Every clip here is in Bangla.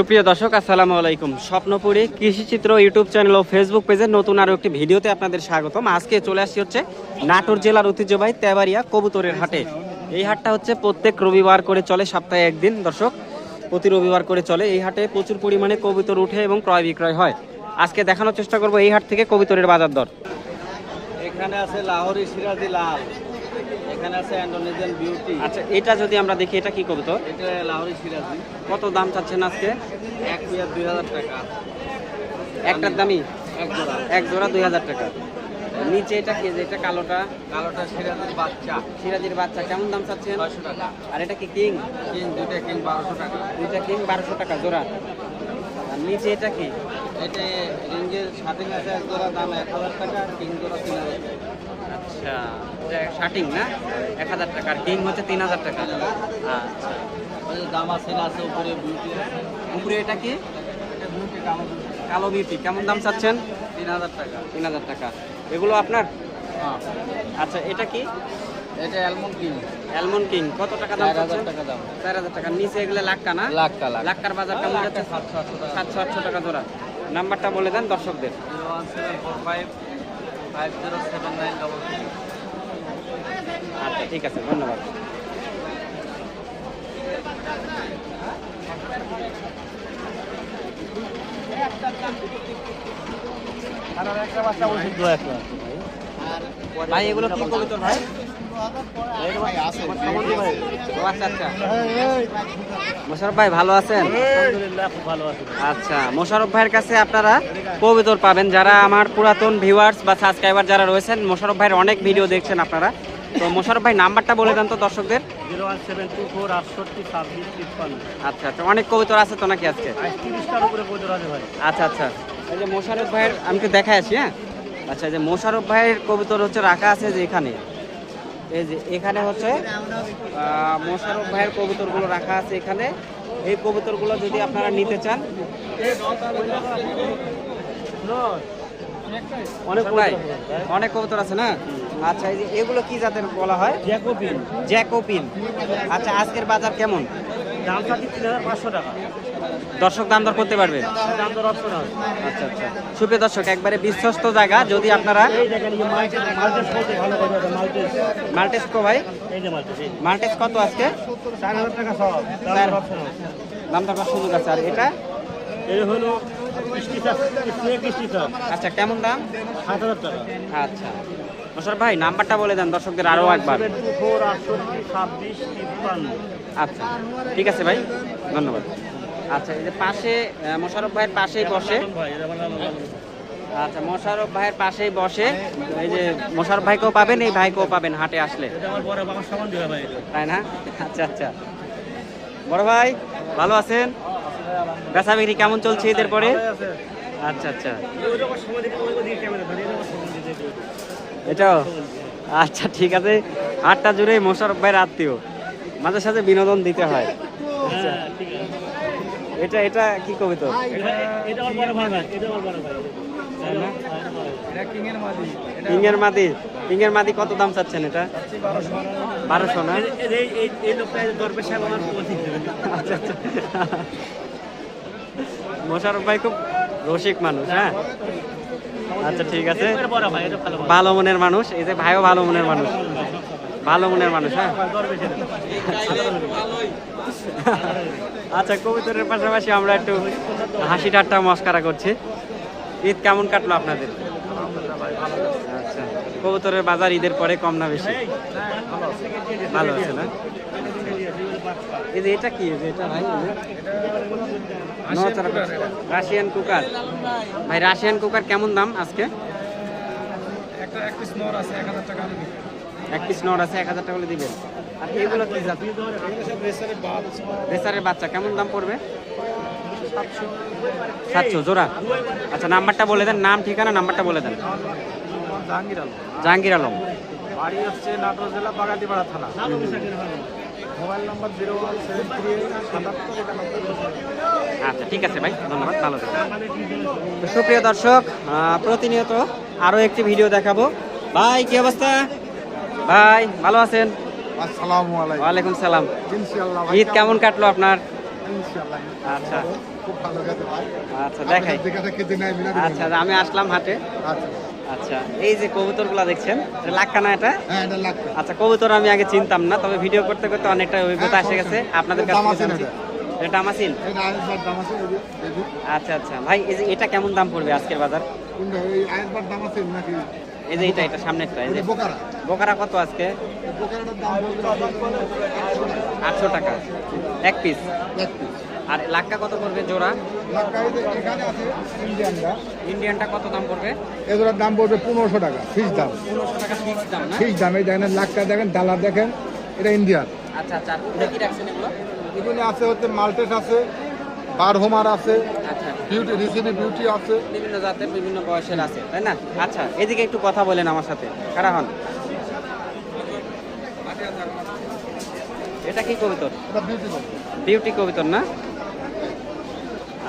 সুপ্রিয় দর্শক, আসসালামু আলাইকুম। স্বপ্নপুরী কৃষিচিত্র ইউটিউব চ্যানেল ও ফেসবুক পেজের নতুন আরও একটি ভিডিওতে আপনাদের স্বাগতম। আজকে চলে আসছি হচ্ছে নাটোর জেলার ঐতিহ্যবাহী তেবারিয়া কবুতরের হাটে। এই হাটটা হচ্ছে প্রত্যেক রবিবার করে চলে, সপ্তাহে একদিন দর্শক, প্রতি রবিবার করে চলে। এই হাটে প্রচুর পরিমাণে কবুতর উঠে এবং ক্রয় বিক্রয় হয়। আজকে দেখানোর চেষ্টা করব এই হাট থেকে কবুতরের বাজার দর। এখানে আছে লাহোরি সিরাজি লাল। এখানে আছে ইন্ডোনেশিয়ান বিউটি আচ্ছা এটা যদি আমরা দেখি এটা কি কবুতর? এটা লাহোরি সিরাজি কত দাম চাচ্ছেন আজকে? এক পিয়ার দুই হাজার টাকা। একটার দামই এক জোড়া। এক জোড়া দুই হাজার টাকা। নিচে এটা কি? যে এটা কালোটা? কালোটা সিরাজির বাচ্চা। সিরাজির বাচ্চা। কেমন দাম চাচ্ছেন? ছয়শো টাকা। আর এটা কি কিং? কিং দুইটা কিং বারোশো টাকা। দুইটা কিং বারোশো টাকা জোড়া। আর নিচে এটা কি? এটা রিঙ্গের আছে এক জোড়া দাম এক হাজার টাকা কিং জোড়া তিন হাজার টাকা। আচ্ছা শার্টিং না? এক হাজার টাকা আর কিং হচ্ছে তিন হাজার টাকা। আচ্ছা। ওই দাম আছে না আছে উপরে বিউটি আছে। উপরে এটা কি? কালো বিউটি কেমন দাম চাচ্ছেন? তিন হাজার টাকা। তিন হাজার টাকা। এগুলো আপনার? হ্যাঁ। আচ্ছা এটা কি? এটা অ্যালমন্ড কিং অ্যালমন্ড কিং কত টাকা দাম চার টাকা দাম। চার হাজার টাকা। নিচে এগুলো লাক্কা না? লাখটা লাখ লাক্কার বাজার কেমন যাচ্ছে? সাতশো আটশো টাকা। জোড়া। নাম্বারটা বলে দেন দর্শকদের। Zero one seven four five five zero seven nine double three ঠিক আছে, ধন্যবাদ। আচ্ছা ভাইয়ের কাছে আপনারা কবিতর পাবেন। যারা আমার পুরাতন ভিউয়ার্স বা সাবস্ক্রাইবার যারা রয়েছেন, মোশারফ ভাইয়ের অনেক ভিডিও দেখছেন আপনারা। তো মোশারফ ভাই নাম্বারটা বলে দেন তো দর্শকদের। Zero one seven two four আটষট্টি ছাব্বিশ তিপ্পান্ন। আচ্ছা আচ্ছা। অনেক কবিতর আছে তো নাকি আজকে? তিরিশটার উপরে কবুতর আছে ভাই। আচ্ছা আচ্ছা। এই যে মোশারফ ভাইয়ের আমি তো দেখাই আছি হ্যাঁ? আচ্ছা যে মোশারফ ভাইয়ের কবুতর হচ্ছে রাখা আছে যে এখানে। এই যে এখানে হচ্ছে মোশারফ ভাইয়ের কবুতরগুলো রাখা আছে এখানে। এই কবুতরগুলো যদি আপনারা নিতে চান। অনেক। অনেক কবুতর আছে না? আচ্ছা এই যে এগুলো কি জাতের বলা হয়? জ্যাকোবিন। জ্যাকোপিন আচ্ছা আজকের বাজার কেমন? দাম থাকি তিন হাজার পাঁচশো টাকা। দর্শক দাম দর করতে পারবে আচ্ছা আচ্ছা। সুপ্রিয় দর্শক একবারে বিশ্বস্ত জায়গা। যদি আপনারা মাল্টেস কো ভাই? মাল্টেস কত আজকে? দাম দর সুযোগ আছে। আর এটা? হলো আচ্ছা কেমন দাম? সাত হাজার টাকা। আচ্ছা। মোশারফ ভাই নাম্বারটা বলে দেন দর্শকদের আরও একবার। তিপ্পান্ন আচ্ছা ঠিক আছে ভাই ধন্যবাদ। আচ্ছা এই যে পাশে মোশারফ ভাইয়ের পাশেই বসে। আচ্ছা মোশারফ ভাইয়ের পাশেই বসে। এই যে মোশারফ ভাইকেও পাবেন এই ভাইকেও পাবেন হাটে আসলে। তাই না? আচ্ছা আচ্ছা। বড় ভাই ভালো আছেন? বেচা বিক্রি কেমন চলছে এদের পরে? আচ্ছা আচ্ছা। এটাও? আচ্ছা ঠিক আছে। আটটা জুড়ে মোশারফ ভাইয়ের আত্মীয়। মাঝে সাঝে বিনোদন দিতে হয়। ঠিক আছে এটা এটা কি কবিতা এটা এটা আমার বড় ভাই ভাই এটা আমার বড় ভাই। তাই না? এটা কিং এর মাদি কিংয়ের মাদি। কিংয়ের মাদি কত দাম চাচ্ছেন এটা? বারোশো। না? আচ্ছা আচ্ছা। মোশারফ ভাই খুব রসিক মানুষ হ্যাঁ? আচ্ছা ঠিক আছে। ভালো মনের মানুষ এই যে ভাইও ভালো মনের মানুষ। ভালো মনের মানুষ হ্যাঁ? আচ্ছা কবিতরের পাশাপাশি আমরা একটু হাসি ঠাট্টা মস্কারা করছি। ঈদ কেমন কাটলো আপনাদের? আচ্ছা কবুতরের বাজার ঈদের পরে কম না বেশি? ভালো আছে না? এই যে এটা কি? এটা ভাই। রাশিয়ান কুকার ভাই রাশিয়ান কুকার কেমন দাম আজকে? একটা এক পিস নর আছে এক হাজার টাকা এক পিস নট আছে এক হাজার টাকা করে দিবেন আর এগুলো কি জাত? রেসারের বাচ্চা কেমন দাম পড়বে? সাতশো। জোড়া। আচ্ছা নাম্বারটা বলে দেন নাম ঠিকানা নাম্বারটা বলে দেন। জাহাঙ্গীর আলম। জাহাঙ্গীর আলম। বাড়ি হচ্ছে নাটোর জেলা বাগাতিপাড়া থানা। Mobile number zero one seven three সাতাত্তর আচ্ছা ঠিক আছে ভাই ধন্যবাদ ভালো থাকবেন। তো সুপ্রিয় দর্শক প্রতিনিয়ত আরও একটি ভিডিও দেখাবো। ভাই কি অবস্থা? ভাই ভালো আছেন? আসসালামু আলাইকুম। ওয়ালাইকুম সালাম। ইনশাআল্লাহ ঈদ কেমন কাটলো আপনার? ইনশাআল্লাহ আচ্ছা। খুব ভালো আচ্ছা দেখাই। আচ্ছা আমি আসলাম হাটে। আচ্ছা। আচ্ছা এই যে কবুতরগুলো দেখছেন এটা লাক্কা না এটা? হ্যাঁ আচ্ছা কবুতর আমি আগে চিনতাম না তবে ভিডিও করতে করতে অনেকটা অভিজ্ঞতা হ্যাঁ, এসে গেছে। আপনাদের কাছে এটা। যে আচ্ছা আচ্ছা। ভাই এই যে এটা কেমন দাম পড়বে আজকের বাজার? এই যে এটা এটা সামনেরটা এই যে। বোকারা। কত আজকে? আটশো টাকা। এক পিস এক পিস আর লাক্কা কত পড়বে জোড়া? এখানে আছে ইন্ডিয়ানটা। ইন্ডিয়ানটা কত দাম পড়বে? এগুলোর দাম পড়বে পনেরোশো টাকা ফিক্স দাম। পনেরোশো টাকা ফিক্স দাম না? ফিক্স দাম এই দেখেন লাক্কা দেখেন ডালার দেখেন এটা ইন্ডিয়ান আচ্ছা আচ্ছা কি রাখছেন এগুলো? এগুলো আছে হচ্ছে মাল্টেস আছে বারহোমার আছে আচ্ছা। বিউটি রিসিভি বিউটি আছে। বিভিন্ন জাতের বিভিন্ন বয়সের আছে তাই না? আচ্ছা এদিকে একটু কথা বলেন আমার সাথে কারা হন? এটা কি কবিতর? বিউটি কবিতর না?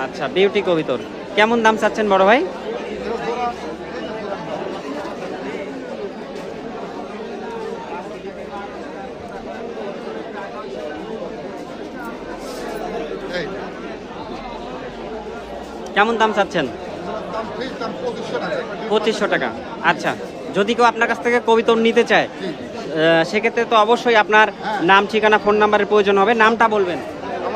আচ্ছা বিউটি কবিতর। কেমন দাম চাচ্ছেন বড় ভাই? কেমন দাম চাচ্ছেন? পঁচিশশো টাকা। আচ্ছা যদি কেউ আপনার কাছ থেকে কবিতর নিতে চায় সেক্ষেত্রে তো অবশ্যই আপনার হ্যাঁ। নাম ঠিকানা ফোন নাম্বারের প্রয়োজন হবে। নামটা বলবেন।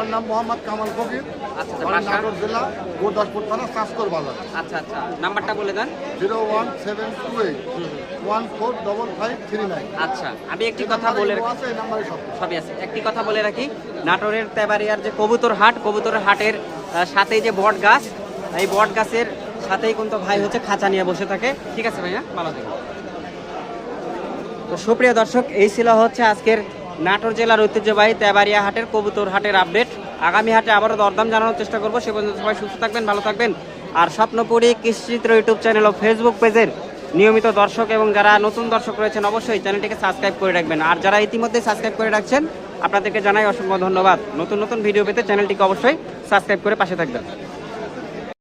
আমার নাম মোহাম্মদ কামাল ফকির। আচ্ছা নাটোর জেলা গোদাসপুর থানা চাষকর বাজার। আচ্ছা আচ্ছা নাম্বারটা বলে দেন। Zero one seven two eight one four double five three nine. আচ্ছা আমি একটি কথা বলে রাখি। সবই আছে। একটি কথা বলে রাখি নাটোরের তেবাড়িয়ার যে কবুতর হাট কবুতর হাটের সাথেই যে বট গাছ এই বট গাছের সাথেই কিন্তু ভাই হচ্ছে খাঁচা নিয়ে বসে থাকে। ঠিক আছে ভাইয়া ভালো তো সুপ্রিয় দর্শক এই ছিল হচ্ছে আজকের নাটোর জেলার ঐতিহ্যবাহী তেবাড়িয়া হাটের কবুতর হাটের আপডেট। আগামী হাটে আবারও দরদাম জানানোর চেষ্টা করব। সে পর্যন্ত সবাই সুস্থ থাকবেন, ভালো থাকবেন। আর স্বপ্নপুরী কৃষিচিত্র ইউটিউব চ্যানেল ও ফেসবুক পেজের নিয়মিত দর্শক এবং যারা নতুন দর্শক রয়েছেন, অবশ্যই চ্যানেলটিকে সাবস্ক্রাইব করে রাখবেন। আর যারা ইতিমধ্যে সাবস্ক্রাইব করে রাখছেন, আপনাদেরকে জানাই অসংখ্য ধন্যবাদ। নতুন নতুন ভিডিও পেতে চ্যানেলটিকে অবশ্যই সাবস্ক্রাইব করে পাশে থাকবেন।